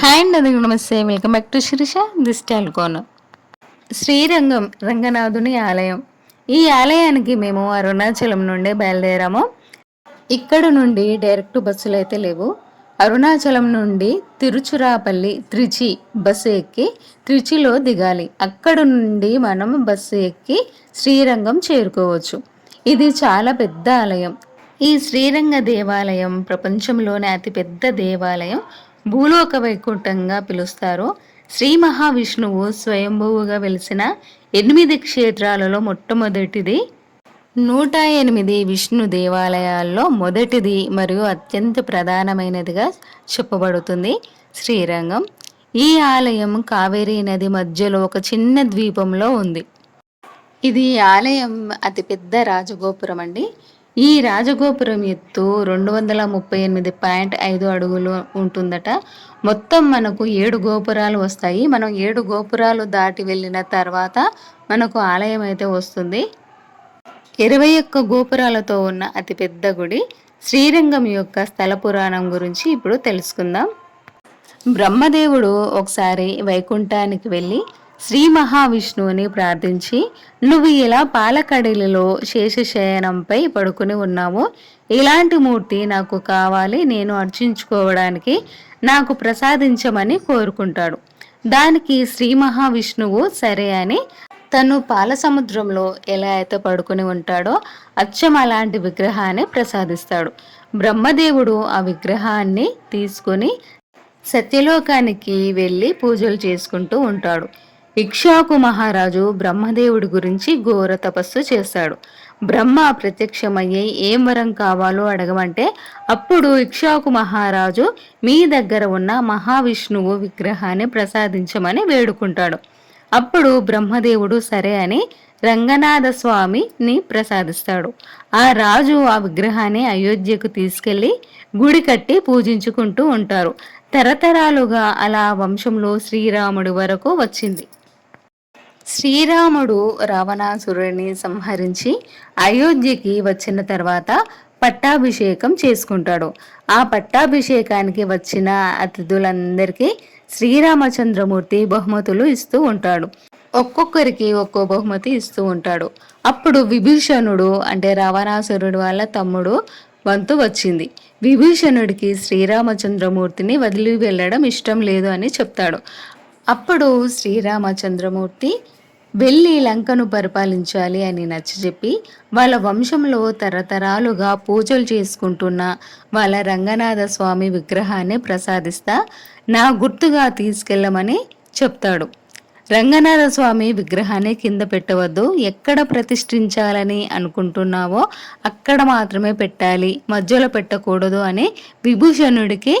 Hi అండి అది నమస్తే. Welcome back to Sirisha this cone Srirangam రంగనాథుని ఆలయం. ఈ ఆలయానికి మేము అరుణాచలం నుండి బయలుదేరాము. ఇక్కడ నుండి డైరెక్ట్ బస్సులు అయితే లేవు. అరుణాచలం నుండి తిరుచురాపల్లి త్రిచి బస్సు ఎక్కి త్రిచిలో దిగాలి. అక్కడ నుండి మనం బస్సు ఎక్కి శ్రీరంగం చేరుకోవచ్చు. ఇది చాలా పెద్ద ఆలయం. ఈ శ్రీరంగ దేవాలయం ప్రపంచంలోనే అతిపెద్ద దేవాలయం. భూలోక వైకుంఠంగా పిలుస్తారు. శ్రీ మహావిష్ణువు స్వయంభువుగా వెలిసిన ఎనిమిది క్షేత్రాలలో మొట్టమొదటిది. నూట ఎనిమిది విష్ణు దేవాలయాల్లో మొదటిది మరియు అత్యంత ప్రధానమైనదిగా చెప్పబడుతుంది శ్రీరంగం. ఈ ఆలయం కావేరీ నది మధ్యలో ఒక చిన్న ద్వీపంలో ఉంది. ఇది ఆలయం అతిపెద్ద రాజగోపురం అండి. ఈ రాజగోపురం ఎత్తు రెండు వందల ముప్పై ఎనిమిది పాయింట్ ఐదు అడుగులు ఉంటుందట. మొత్తం మనకు ఏడు గోపురాలు వస్తాయి. మనం ఏడు గోపురాలు దాటి వెళ్ళిన తర్వాత మనకు ఆలయం అయితే వస్తుంది. ఇరవై ఒక్క గోపురాలతో ఉన్న అతిపెద్ద గుడి శ్రీరంగం యొక్క స్థల పురాణం గురించి ఇప్పుడు తెలుసుకుందాం. బ్రహ్మదేవుడు ఒకసారి వైకుంఠానికి వెళ్ళి శ్రీ మహావిష్ణువుని ప్రార్థించి నువ్వు ఇలా పాలకడిలలో శేషశయనంపై పడుకుని ఉన్నావు. ఇలాంటి మూర్తి నాకు కావాలి నేను అర్చించుకోవడానికి నాకు ప్రసాదించమని కోరుకుంటాడు. దానికి శ్రీ మహావిష్ణువు సరే అని తను పాల సముద్రంలో ఎలా అయితే పడుకుని ఉంటాడో అచ్చం అలాంటి విగ్రహాన్ని ప్రసాదిస్తాడు. బ్రహ్మదేవుడు ఆ విగ్రహాన్ని తీసుకొని సత్యలోకానికి వెళ్ళి పూజలు చేసుకుంటూ ఉంటాడు. ఇక్షాకు మహారాజు బ్రహ్మదేవుడి గురించి ఘోర తపస్సు చేశాడు. బ్రహ్మ ప్రత్యక్షమయ్యే ఏం వరం కావాలో అడగమంటే అప్పుడు ఇక్షాకు మహారాజు మీ దగ్గర ఉన్న మహావిష్ణువు విగ్రహాన్ని ప్రసాదించమని వేడుకుంటాడు. అప్పుడు బ్రహ్మదేవుడు సరే అని రంగనాథ స్వామిని ప్రసాదిస్తాడు. ఆ రాజు ఆ విగ్రహాన్ని అయోధ్యకు తీసుకెళ్ళి గుడి కట్టి పూజించుకుంటూ ఉంటారు. తరతరాలుగా అలా వంశంలో శ్రీరాముడి వరకు వచ్చింది. శ్రీరాముడు రావణాసురుడిని సంహరించి అయోధ్యకి వచ్చిన తర్వాత పట్టాభిషేకం చేసుకుంటాడు. ఆ పట్టాభిషేకానికి వచ్చిన అతిథులందరికీ శ్రీరామచంద్రమూర్తి బహుమతులు ఇస్తూ ఉంటాడు. ఒక్కొక్కరికి ఒక్కో బహుమతి ఇస్తూ ఉంటాడు. అప్పుడు విభీషణుడు అంటే రావణాసురుడు వాళ్ళ తమ్ముడు వంతు వచ్చింది. విభీషణుడికి శ్రీరామచంద్రమూర్తిని వదిలి వెళ్ళడం ఇష్టం లేదు అని చెప్తాడు. అప్పుడు శ్రీరామచంద్రమూర్తి వెళ్ళి లంకను పరిపాలించాలి అని నచ్చజెప్పి వాళ్ళ వంశంలో తరతరాలుగా పూజలు చేసుకుంటున్న వాళ్ళ రంగనాథ స్వామి విగ్రహాన్ని ప్రసాదిస్తా నా గుర్తుగా తీసుకెళ్ళమని చెప్తాడు. రంగనాథ స్వామి విగ్రహాన్ని కింద పెట్టవద్దు ఎక్కడ ప్రతిష్ఠించాలని అనుకుంటున్నావో అక్కడ మాత్రమే పెట్టాలి మధ్యలో పెట్టకూడదు అని విభూషణుడికి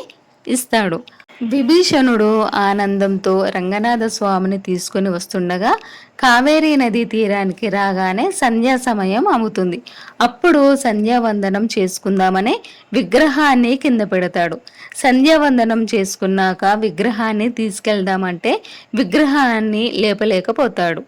ఇస్తాడు. విభీషణుడు ఆనందంతో రంగనాథ స్వామిని తీసుకుని వస్తుండగా కావేరీ నదీ తీరానికి రాగానే సంధ్యా సమయం అమ్ముతుంది అప్పుడు సంధ్యావందనం చేసుకుందామని విగ్రహాన్ని కింద పెడతాడు. సంధ్యావందనం చేసుకున్నాక విగ్రహాన్ని తీసుకెళ్దామంటే విగ్రహాన్ని లేపలేకపోతాడు.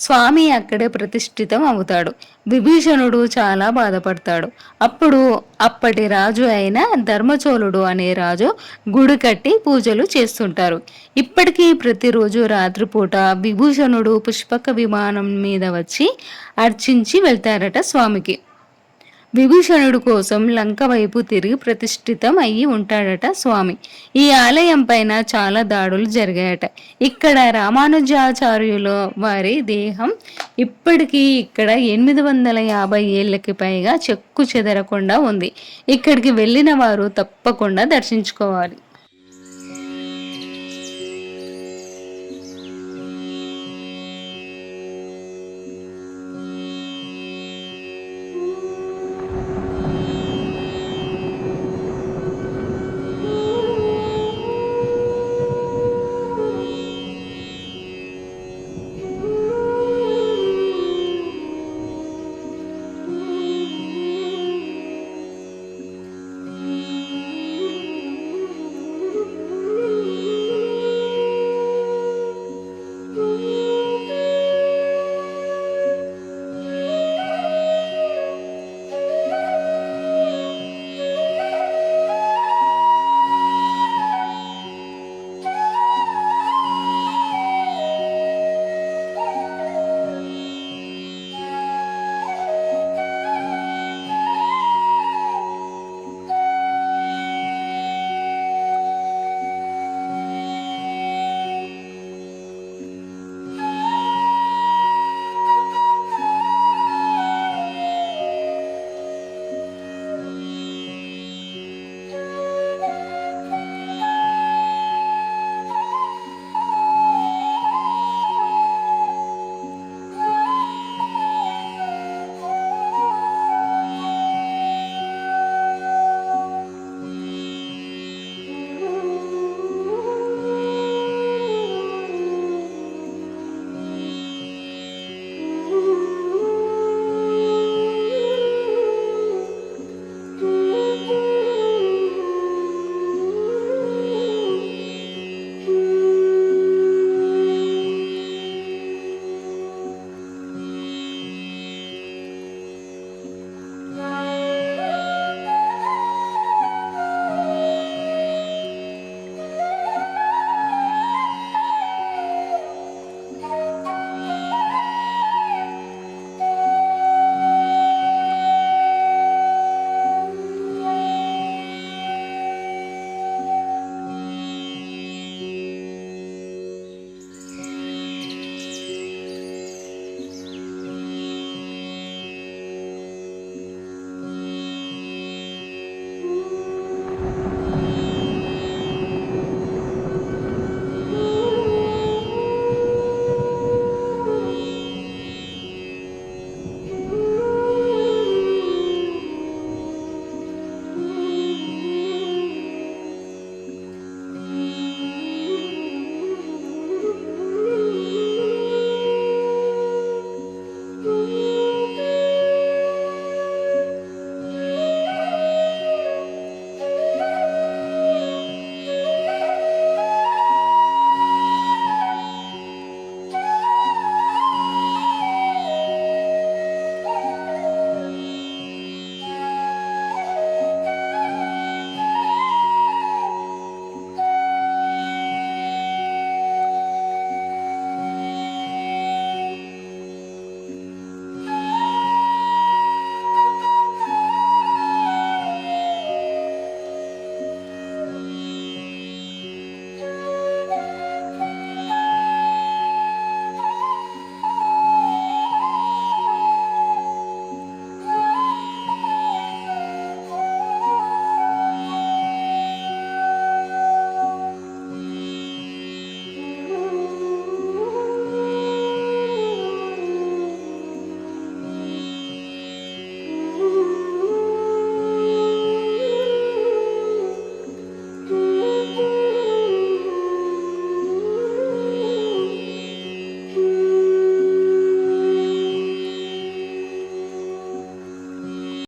స్వామి అక్కడే ప్రతిష్ఠితం అవుతాడు. విభీషణుడు చాలా బాధపడతాడు. అప్పుడు అప్పటి రాజు అయిన ధర్మచోళుడు అనే రాజు గుడి కట్టి పూజలు చేస్తుంటారు. ఇప్పటికీ ప్రతిరోజు రాత్రిపూట విభూషణుడు పుష్పక విమానం మీద వచ్చి అర్చించి వెళ్తారట స్వామికి. విభీషణుడు కోసం లంక వైపు తిరిగి ప్రతిష్ఠితం అయ్యి ఉంటాడట స్వామి. ఈ ఆలయం పైన చాలా దాడులు జరిగాయట. ఇక్కడ రామానుజాచార్యుల వారి దేహం ఇప్పటికీ ఇక్కడ ఎనిమిది వందల యాభై ఏళ్ళకి పైగా చెక్కు చెదరకుండా ఉంది. ఇక్కడికి వెళ్ళిన వారు తప్పకుండా దర్శించుకోవాలి.